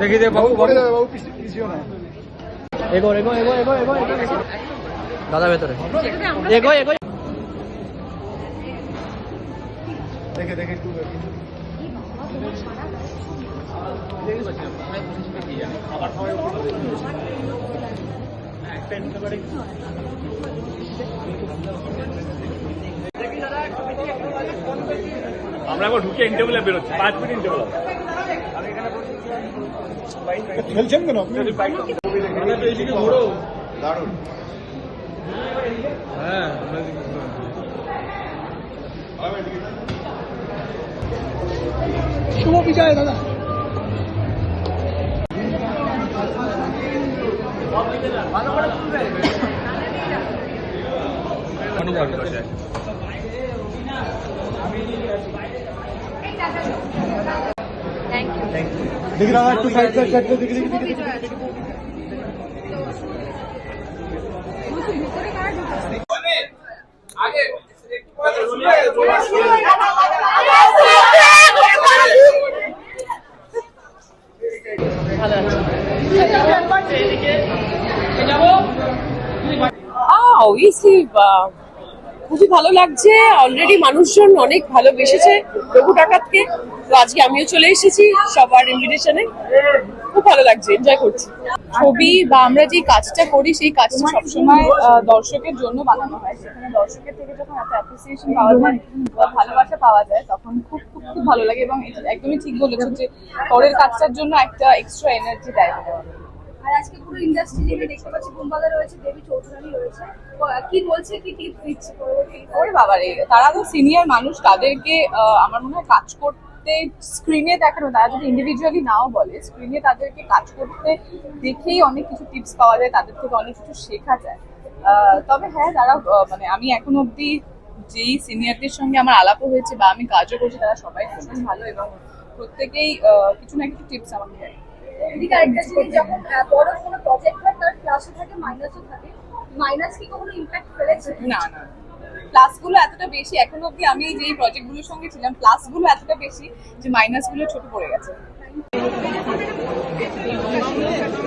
দেখি দে বাবু পড়ে যাবে বাবু পিছিয়ে না। এগো এগো এগো এগো এগো এগো দাদা ভেতরে। এগো এগো। দেখে দেখে একটু দেখে। আমরা এখন ঢুকে ইন্টারভেলে বেরোচ্ছি। পাঁচ মিনিট ইন্টারভেল খেলছেন কেন? দারুণ। হ্যাঁ শুভ বিজয় দাদা। দেখি দাদা একটু সাইড সাইড সাইড দেখি দেখি অবভিয়াসলি খুবই ভালো লাগছে। অলরেডি মানুষজন অনেক ভালোবেসেছে রঘু ডাকাতকে। তো আজকে আমিও চলে এসেছি সবার ইনভিটেশনে খুব ভালো লাগছে এনজয় করছি। ছবি বা আমরা যে কাজটা করি, সেই কাজটা সবসময় দর্শকের জন্য বানানো হয়। সেখানে দর্শকের থেকে যখন এত অ্যাপ্রিসিয়েশন পাওয়া যায় বা ভালোবাসা পাওয়া যায়, তখন খুব খুব খুব ভালো লাগে এবং একদমই ঠিক বলেছ যে পরের কাজটার জন্য একটা এক্সট্রা এনার্জি দেয়। আর আজকে পুরো ইন্ডাস্ট্রি জুড়ে দেখতে পাচ্ছি বুম্বাদা রয়েছে, দেবী চৌধুরানী রয়েছে। কি বলছে, কি টিপস দিচ্ছে ওরে বাবারে, তারা তো সিনিয়র মানুষ, তাদেরকে আমার মনে হয় কাজ করতে স্ক্রিনে দেখানো, তারা যদি ইন্ডিভিজুয়ালি নাও বলে স্ক্রিনে তাদেরকে কাজ করতে দেখেই অনেক কিছু টিপস পাওয়া যায়, তাদের থেকে অনেক কিছু শেখা যায়। তবে হ্যাঁ তারা মানে আমি এখন অবধি যেই সিনিয়রদের সঙ্গে আমার আলাপও হয়েছে বা আমি কাজও করছি, তারা সবাই ভীষণ ভালো এবং প্রত্যেকেই কিছু না কিছু টিপস আমাকে দেয়। এদিকে আরেকটা জিনিস যখন বড় কোনো প্রজেক্ট হয় তার প্লাসও থাকে মাইনাসও থাকে। মাইনাস কি কখনো ইম্প্যাক্ট ফেলেছে? না না প্লাসগুলো এতটা বেশি এখন অবধি আমি যেই প্রজেক্টগুলোর সঙ্গে ছিলাম প্লাসগুলো এতটা বেশি যে মাইনাসগুলো ছোট পড়ে গেছে।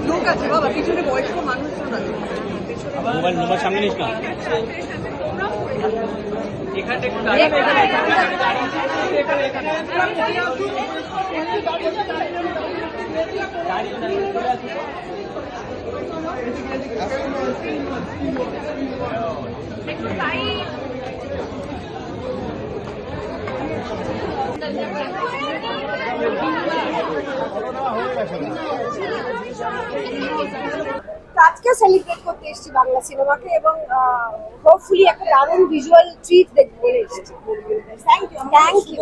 লোক আছে বাবা পিছনে বয়স্ক মানুষজন আছে। মোবাইল মোবাইল সামনে নিস না। আজকে সেলিব্রেট করতে এসেছি বাংলা সিনেমাকে এবং হোপফুলি একটা দারুণ ভিজুয়াল ট্রিট বলে এসেছি। Thank you thank you